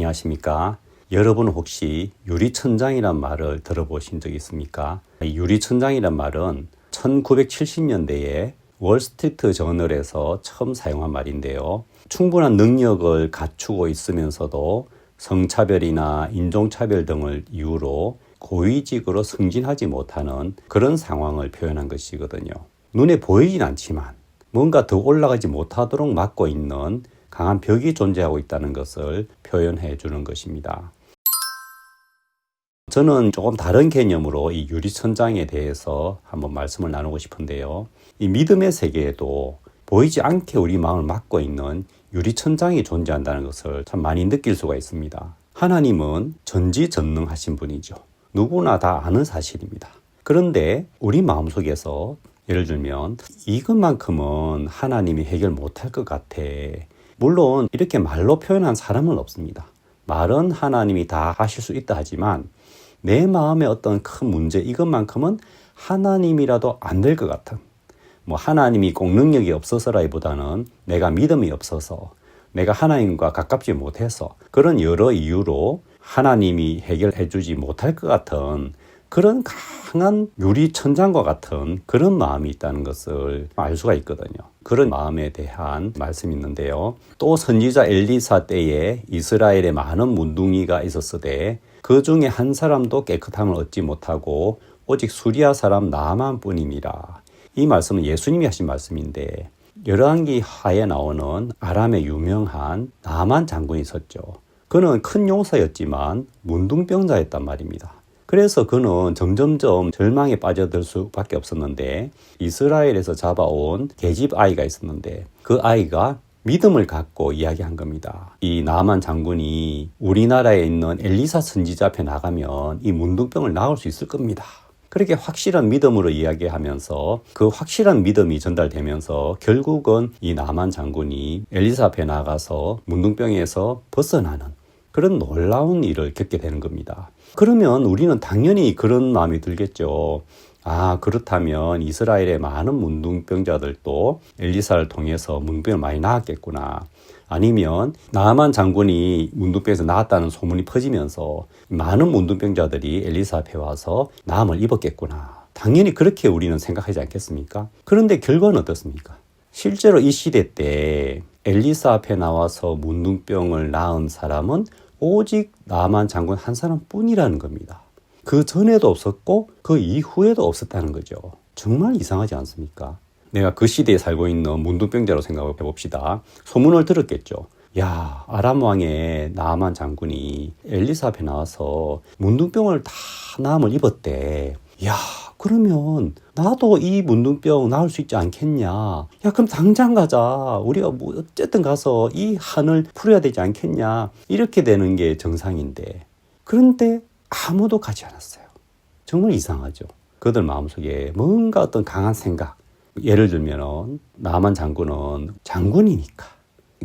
안녕하십니까? 여러분 혹시 유리천장이란 말을 들어보신 적 있습니까? 이 유리천장이란 말은 1970년대에 월스트리트 저널에서 처음 사용한 말인데요. 충분한 능력을 갖추고 있으면서도 성차별이나 인종차별 등을 이유로 고위직으로 승진하지 못하는 그런 상황을 표현한 것이거든요. 눈에 보이진 않지만 뭔가 더 올라가지 못하도록 막고 있는 강한 벽이 존재하고 있다는 것을 표현해 주는 것입니다. 저는 조금 다른 개념으로 이 유리천장에 대해서 한번 말씀을 나누고 싶은데요. 이 믿음의 세계에도 보이지 않게 우리 마음을 막고 있는 유리천장이 존재한다는 것을 참 많이 느낄 수가 있습니다. 하나님은 전지전능하신 분이죠. 누구나 다 아는 사실입니다. 그런데 우리 마음속에서 예를 들면 이것만큼은 하나님이 해결 못할 것 같아. 물론 이렇게 말로 표현한 사람은 없습니다. 말은 하나님이 다 하실 수 있다 하지만 내 마음의 어떤 큰 문제 이것만큼은 하나님이라도 안 될 것 같은 뭐 하나님이 꼭 능력이 없어서라기보다는 내가 믿음이 없어서 내가 하나님과 가깝지 못해서 그런 여러 이유로 하나님이 해결해 주지 못할 것 같은 그런 강한 유리 천장과 같은 그런 마음이 있다는 것을 알 수가 있거든요. 그런 마음에 대한 말씀이 있는데요. 또 선지자 엘리사 때에 이스라엘에 많은 문둥이가 있었으되 그 중에 한 사람도 깨끗함을 얻지 못하고 오직 수리아 사람 나만 뿐이니라. 이 말씀은 예수님이 하신 말씀인데 열왕기 하에 나오는 아람의 유명한 나만 장군이 있었죠. 그는 큰 용사였지만 문둥병자였단 말입니다. 그래서 그는 점점점 절망에 빠져들 수밖에 없었는데 이스라엘에서 잡아온 계집 아이가 있었는데 그 아이가 믿음을 갖고 이야기한 겁니다. 이 나만 장군이 우리나라에 있는 엘리사 선지자 앞에 나가면 이 문둥병을 나을 수 있을 겁니다. 그렇게 확실한 믿음으로 이야기하면서 그 확실한 믿음이 전달되면서 결국은 이 나만 장군이 엘리사 앞에 나가서 문둥병에서 벗어나는 그런 놀라운 일을 겪게 되는 겁니다. 그러면 우리는 당연히 그런 마음이 들겠죠. 아, 그렇다면 이스라엘의 많은 문둥병자들도 엘리사를 통해서 문둥병을 많이 나았겠구나. 아니면 나만 장군이 문둥병에서 나았다는 소문이 퍼지면서 많은 문둥병자들이 엘리사 앞에 와서 나음을 입었겠구나. 당연히 그렇게 우리는 생각하지 않겠습니까? 그런데 결과는 어떻습니까? 실제로 이 시대 때 엘리사 앞에 나와서 문둥병을 낳은 사람은 오직 나만 장군 한 사람뿐이라는 겁니다. 그 전에도 없었고 그 이후에도 없었다는 거죠. 정말 이상하지 않습니까? 내가 그 시대에 살고 있는 문둥병자로 생각해 봅시다. 소문을 들었겠죠. 야, 아람 왕의 나만 장군이 엘리사 앞에 나와서 문둥병을 다 나음을 입었대. 야, 그러면 나도 이 문둥병 나을 수 있지 않겠냐? 야, 그럼 당장 가자. 우리가 뭐 어쨌든 가서 이 한을 풀어야 되지 않겠냐? 이렇게 되는 게 정상인데. 그런데 아무도 가지 않았어요. 정말 이상하죠. 그들 마음속에 뭔가 어떤 강한 생각. 예를 들면 나만 장군은 장군이니까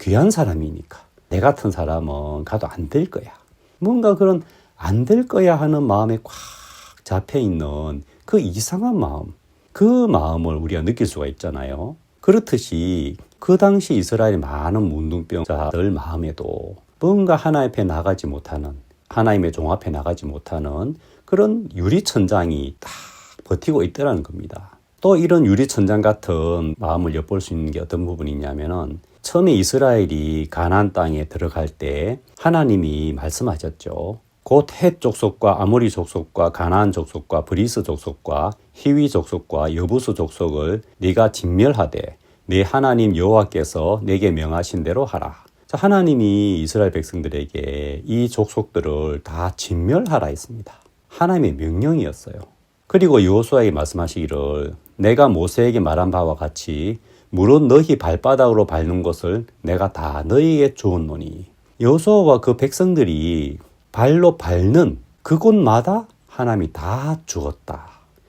귀한 사람이니까 내 같은 사람은 가도 안 될 거야. 뭔가 그런 안 될 거야 하는 마음에 꽉 잡혀 있는 그 이상한 마음, 그 마음을 우리가 느낄 수가 있잖아요. 그렇듯이 그 당시 이스라엘 많은 문둥병자들 마음에도 뭔가 하나 앞에 나가지 못하는 하나님의 종 앞에 나가지 못하는 그런 유리천장이 딱 버티고 있더라는 겁니다. 또 이런 유리천장 같은 마음을 엿볼 수 있는 게 어떤 부분이냐면은 처음에 이스라엘이 가나안 땅에 들어갈 때 하나님이 말씀하셨죠. 곧 헷 족속과 아모리 족속과 가나안 족속과 브리스 족속과 히위 족속과 여부스 족속을 네가 진멸하되 네 하나님 여호와께서 내게 명하신 대로 하라. 자, 하나님이 이스라엘 백성들에게 이 족속들을 다 진멸하라 했습니다. 하나님의 명령이었어요. 그리고 여호수아에게 말씀하시기를 내가 모세에게 말한 바와 같이 물은 너희 발바닥으로 밟는 것을 내가 다 너희에게 주었노니 여호수아와 그 백성들이 발로 밟는 그곳마다 하나님이 다 주었다.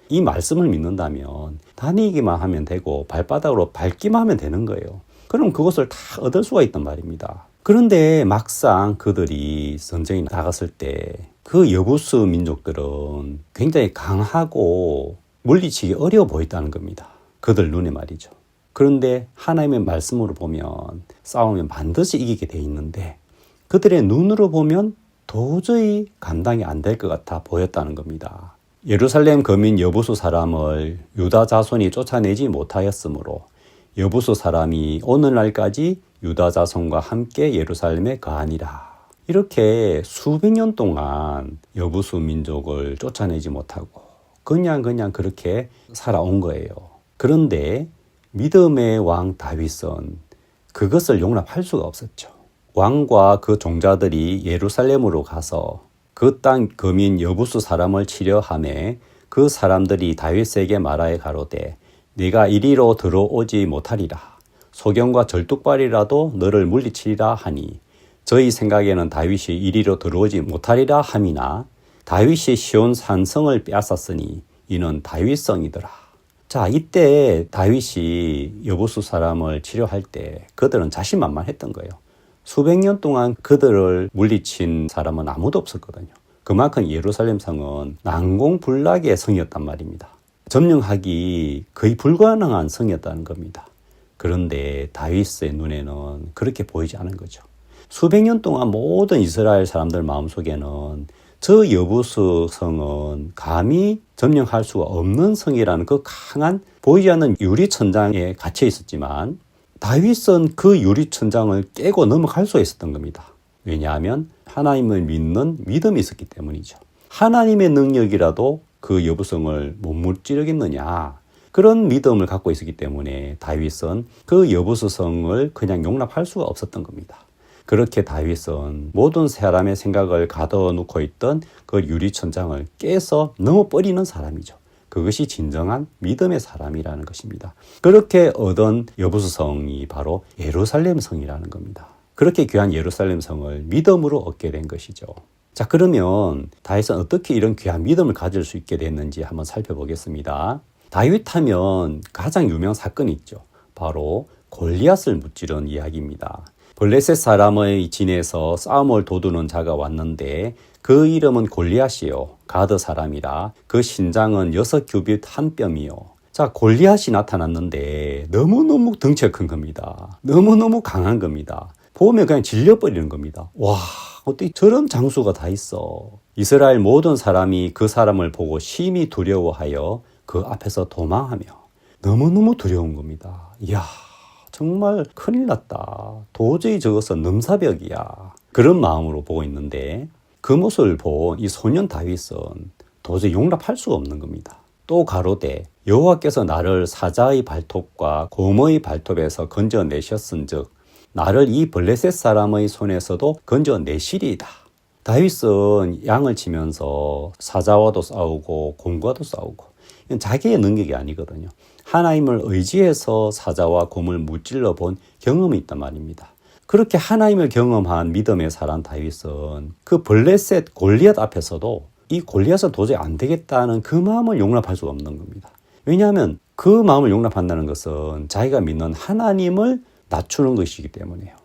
이 말씀을 믿는다면 다니기만 하면 되고 발바닥으로 밟기만 하면 되는 거예요. 그럼 그것을 다 얻을 수가 있단 말입니다. 그런데 막상 그들이 전쟁이 나갔을 때 그 여부스 민족들은 굉장히 강하고 물리치기 어려워 보였다는 겁니다. 그들 눈에 말이죠. 그런데 하나님의 말씀으로 보면 싸우면 반드시 이기게 돼 있는데 그들의 눈으로 보면 도저히 감당이 안 될 것 같아 보였다는 겁니다. 예루살렘 거민 여부수 사람을 유다 자손이 쫓아내지 못하였으므로 여부수 사람이 오늘날까지 유다 자손과 함께 예루살렘에 거하니라. 이렇게 수백 년 동안 여부수 민족을 쫓아내지 못하고 그냥 그냥 그렇게 살아온 거예요. 그런데 믿음의 왕 다윗은 그것을 용납할 수가 없었죠. 왕과 그 종자들이 예루살렘으로 가서 그 땅 거민 여부수 사람을 치려함에 그 사람들이 다윗에게 말하여 가로되 네가 이리로 들어오지 못하리라 소경과 절뚝발이라도 너를 물리치리라 하니 저희 생각에는 다윗이 이리로 들어오지 못하리라 함이나 다윗이 시온 산성을 빼앗았으니 이는 다윗성이더라. 자, 이때 다윗이 여보수 사람을 치료할 때 그들은 자신만만했던 거예요. 수백 년 동안 그들을 물리친 사람은 아무도 없었거든요. 그만큼 예루살렘 성은 난공불락의 성이었단 말입니다. 점령하기 거의 불가능한 성이었다는 겁니다. 그런데 다윗의 눈에는 그렇게 보이지 않은 거죠. 수백 년 동안 모든 이스라엘 사람들 마음속에는 저 여부수 성은 감히 점령할 수가 없는 성이라는 그 강한 보이지 않는 유리 천장에 갇혀 있었지만 다윗은 그 유리천장을 깨고 넘어갈 수 있었던 겁니다. 왜냐하면 하나님을 믿는 믿음이 있었기 때문이죠. 하나님의 능력이라도 그 여부성을 못 무찌르겠느냐. 그런 믿음을 갖고 있었기 때문에 다윗은 그 여부수성을 그냥 용납할 수가 없었던 겁니다. 그렇게 다윗은 모든 사람의 생각을 가둬놓고 있던 그 유리천장을 깨서 넘어버리는 사람이죠. 그것이 진정한 믿음의 사람이라는 것입니다. 그렇게 얻은 여부수성이 바로 예루살렘 성이라는 겁니다. 그렇게 귀한 예루살렘 성을 믿음으로 얻게 된 것이죠. 자, 그러면 다윗은 어떻게 이런 귀한 믿음을 가질 수 있게 됐는지 한번 살펴보겠습니다. 다윗 하면 가장 유명한 사건이 있죠. 바로 골리앗을 무찌른 이야기입니다. 블레셋 사람의 진에서 싸움을 도두는 자가 왔는데 그 이름은 골리앗이요. 가드 사람이라 그 신장은 여섯 규빗 한 뼘이요. 자, 골리앗이 나타났는데 너무너무 덩치가 큰 겁니다. 너무너무 강한 겁니다. 보면 그냥 질려버리는 겁니다. 와, 어떻게 저런 장수가 다 있어. 이스라엘 모든 사람이 그 사람을 보고 심히 두려워하여 그 앞에서 도망하며 너무너무 두려운 겁니다. 이야, 정말 큰일 났다. 도저히 저것은 넘사벽이야. 그런 마음으로 보고 있는데 그 모습을 본 이 소년 다윗은 도저히 용납할 수가 없는 겁니다. 또 가로되 여호와께서 나를 사자의 발톱과 곰의 발톱에서 건져내셨은즉 나를 이 블레셋 사람의 손에서도 건져내시리이다. 다윗은 양을 치면서 사자와도 싸우고 곰과도 싸우고 이건 자기의 능력이 아니거든요. 하나님을 의지해서 사자와 곰을 무찔러 본 경험이 있단 말입니다. 그렇게 하나님을 경험한 믿음의 사람 다윗은 그 블레셋 골리앗 앞에서도 이 골리앗은 도저히 안 되겠다는 그 마음을 용납할 수가 없는 겁니다. 왜냐하면 그 마음을 용납한다는 것은 자기가 믿는 하나님을 낮추는 것이기 때문에요.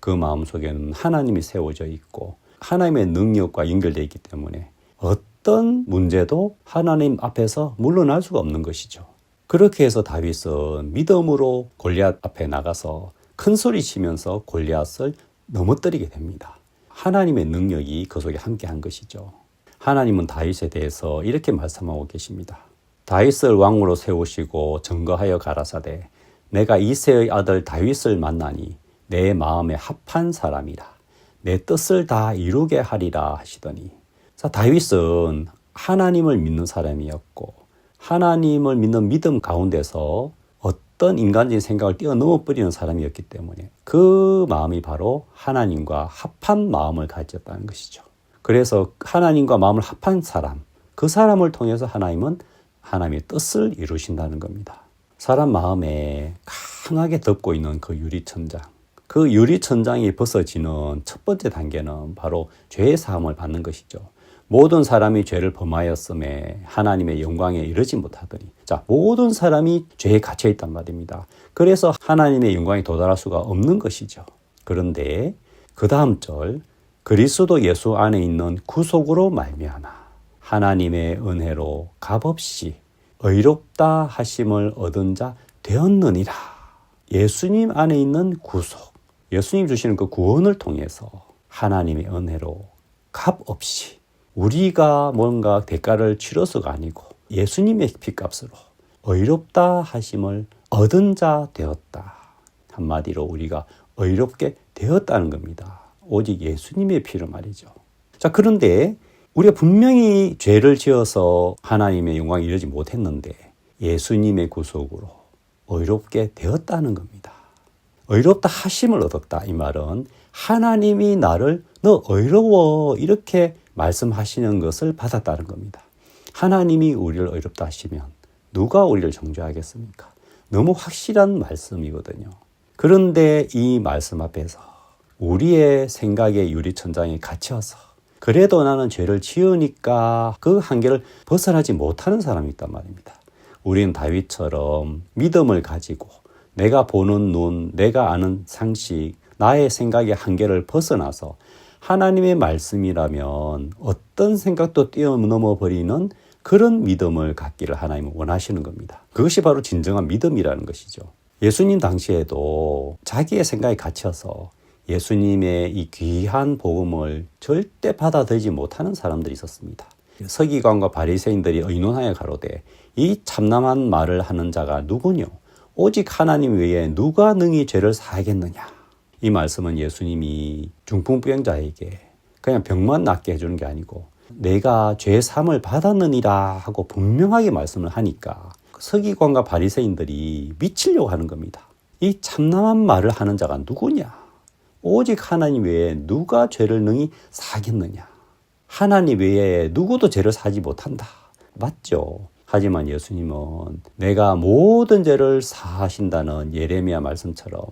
그 마음 속에는 하나님이 세워져 있고 하나님의 능력과 연결되어 있기 때문에 어떤 문제도 하나님 앞에서 물러날 수가 없는 것이죠. 그렇게 해서 다윗은 믿음으로 골리앗 앞에 나가서 큰 소리 치면서 골리앗을 넘어뜨리게 됩니다. 하나님의 능력이 그 속에 함께한 것이죠. 하나님은 다윗에 대해서 이렇게 말씀하고 계십니다. 다윗을 왕으로 세우시고 증거하여 가라사대 내가 이세의 아들 다윗을 만나니 내 마음에 합한 사람이라 내 뜻을 다 이루게 하리라 하시더니 자 다윗은 하나님을 믿는 사람이었고 하나님을 믿는 믿음 가운데서 어떤 인간적인 생각을 뛰어넘어 버리는 사람이었기 때문에 그 마음이 바로 하나님과 합한 마음을 가졌다는 것이죠. 그래서 하나님과 마음을 합한 사람, 그 사람을 통해서 하나님은 하나님의 뜻을 이루신다는 겁니다. 사람 마음에 강하게 덮고 있는 그 유리천장, 그 유리천장이 벗어지는 첫 번째 단계는 바로 죄의 사함을 받는 것이죠. 모든 사람이 죄를 범하였음에 하나님의 영광에 이르지 못하더니 자 모든 사람이 죄에 갇혀 있단 말입니다. 그래서 하나님의 영광에 도달할 수가 없는 것이죠. 그런데 그 다음 절 그리스도 예수 안에 있는 구속으로 말미암아 하나님의 은혜로 값없이 의롭다 하심을 얻은 자 되었느니라. 예수님 안에 있는 구속, 예수님 주시는 그 구원을 통해서 하나님의 은혜로 값 없이 우리가 뭔가 대가를 치러서가 아니고 예수님의 피값으로 의롭다 하심을 얻은 자 되었다. 한마디로 우리가 의롭게 되었다는 겁니다. 오직 예수님의 피로 말이죠. 자, 그런데 우리가 분명히 죄를 지어서 하나님의 영광에 이르지 못했는데 예수님의 구속으로 의롭게 되었다는 겁니다. 의롭다 하심을 얻었다. 이 말은 하나님이 나를 너 의로워 이렇게 말씀하시는 것을 받았다는 겁니다. 하나님이 우리를 의롭다 하시면 누가 우리를 정죄하겠습니까? 너무 확실한 말씀이거든요. 그런데 이 말씀 앞에서 우리의 생각의 유리천장에 갇혀서 그래도 나는 죄를 지으니까 그 한계를 벗어나지 못하는 사람이 있단 말입니다. 우리는 다윗처럼 믿음을 가지고 내가 보는 눈, 내가 아는 상식, 나의 생각의 한계를 벗어나서 하나님의 말씀이라면 어떤 생각도 뛰어넘어 버리는 그런 믿음을 갖기를 하나님은 원하시는 겁니다. 그것이 바로 진정한 믿음이라는 것이죠. 예수님 당시에도 자기의 생각에 갇혀서 예수님의 이 귀한 복음을 절대 받아들이지 못하는 사람들이 있었습니다. 서기관과 바리새인들이 의논하여 가로되 이 참남한 말을 하는 자가 누구뇨? 오직 하나님 외에 누가 능히 죄를 사하겠느냐? 이 말씀은 예수님이 중풍병자에게 그냥 병만 낫게 해주는 게 아니고 내가 죄 삼을 받았느니라 하고 분명하게 말씀을 하니까 서기관과 바리새인들이 미치려고 하는 겁니다. 이 참남한 말을 하는 자가 누구냐? 오직 하나님 외에 누가 죄를 능히 사겠느냐? 하나님 외에 누구도 죄를 사지 못한다. 맞죠? 하지만 예수님은 내가 모든 죄를 사하신다는 예레미야 말씀처럼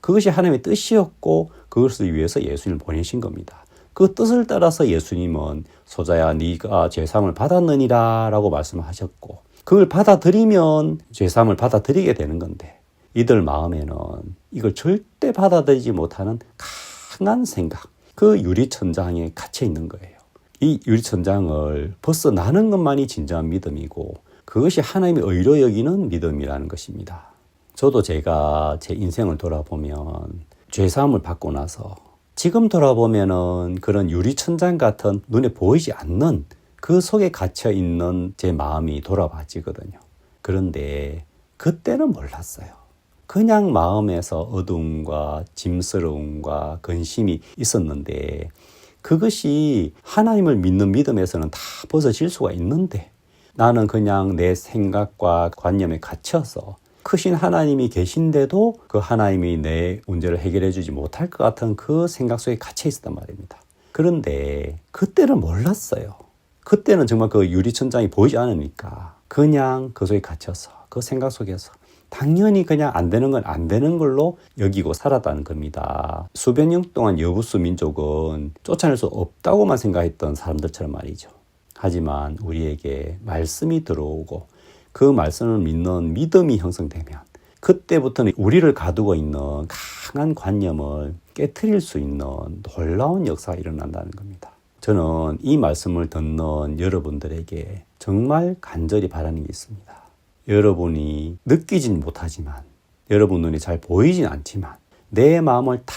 그것이 하나님의 뜻이었고 그것을 위해서 예수님을 보내신 겁니다. 그 뜻을 따라서 예수님은 소자야 네가 죄삼을 받았느니라라고 말씀하셨고 그걸 받아들이면 죄삼을 받아들이게 되는 건데 이들 마음에는 이걸 절대 받아들이지 못하는 강한 생각 그 유리천장에 갇혀 있는 거예요. 이 유리천장을 벗어나는 것만이 진정한 믿음이고 그것이 하나님의 의로 여기는 믿음이라는 것입니다. 저도 제가 제 인생을 돌아보면 죄사함을 받고 나서 지금 돌아보면은 그런 유리천장 같은 눈에 보이지 않는 그 속에 갇혀 있는 제 마음이 돌아봐지거든요. 그런데 그때는 몰랐어요. 그냥 마음에서 어두움과 짐스러움과 근심이 있었는데 그것이 하나님을 믿는 믿음에서는 다 벗어질 수가 있는데 나는 그냥 내 생각과 관념에 갇혀서 크신 하나님이 계신데도 그 하나님이 내 문제를 해결해 주지 못할 것 같은 그 생각 속에 갇혀 있었단 말입니다. 그런데 그때는 몰랐어요. 그때는 정말 그 유리천장이 보이지 않으니까 그냥 그 속에 갇혀서 그 생각 속에서 당연히 그냥 안 되는 건 안 되는 걸로 여기고 살았다는 겁니다. 수백 년 동안 여부수 민족은 쫓아낼 수 없다고만 생각했던 사람들처럼 말이죠. 하지만 우리에게 말씀이 들어오고 그 말씀을 믿는 믿음이 형성되면 그때부터는 우리를 가두고 있는 강한 관념을 깨뜨릴 수 있는 놀라운 역사가 일어난다는 겁니다. 저는 이 말씀을 듣는 여러분들에게 정말 간절히 바라는 게 있습니다. 여러분이 느끼진 못하지만 여러분 눈에 잘 보이진 않지만 내 마음을 다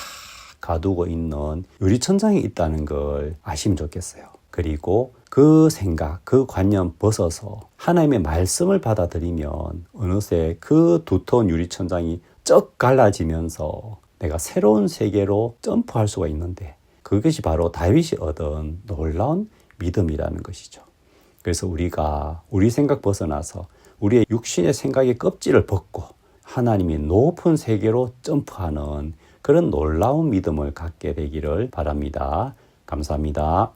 가두고 있는 유리천장에 있다는 걸 아시면 좋겠어요. 그리고 그 생각, 그 관념 벗어서 하나님의 말씀을 받아들이면 어느새 그 두터운 유리천장이 쩍 갈라지면서 내가 새로운 세계로 점프할 수가 있는데 그것이 바로 다윗이 얻은 놀라운 믿음이라는 것이죠. 그래서 우리가 우리 생각 벗어나서 우리의 육신의 생각의 껍질을 벗고 하나님이 높은 세계로 점프하는 그런 놀라운 믿음을 갖게 되기를 바랍니다. 감사합니다.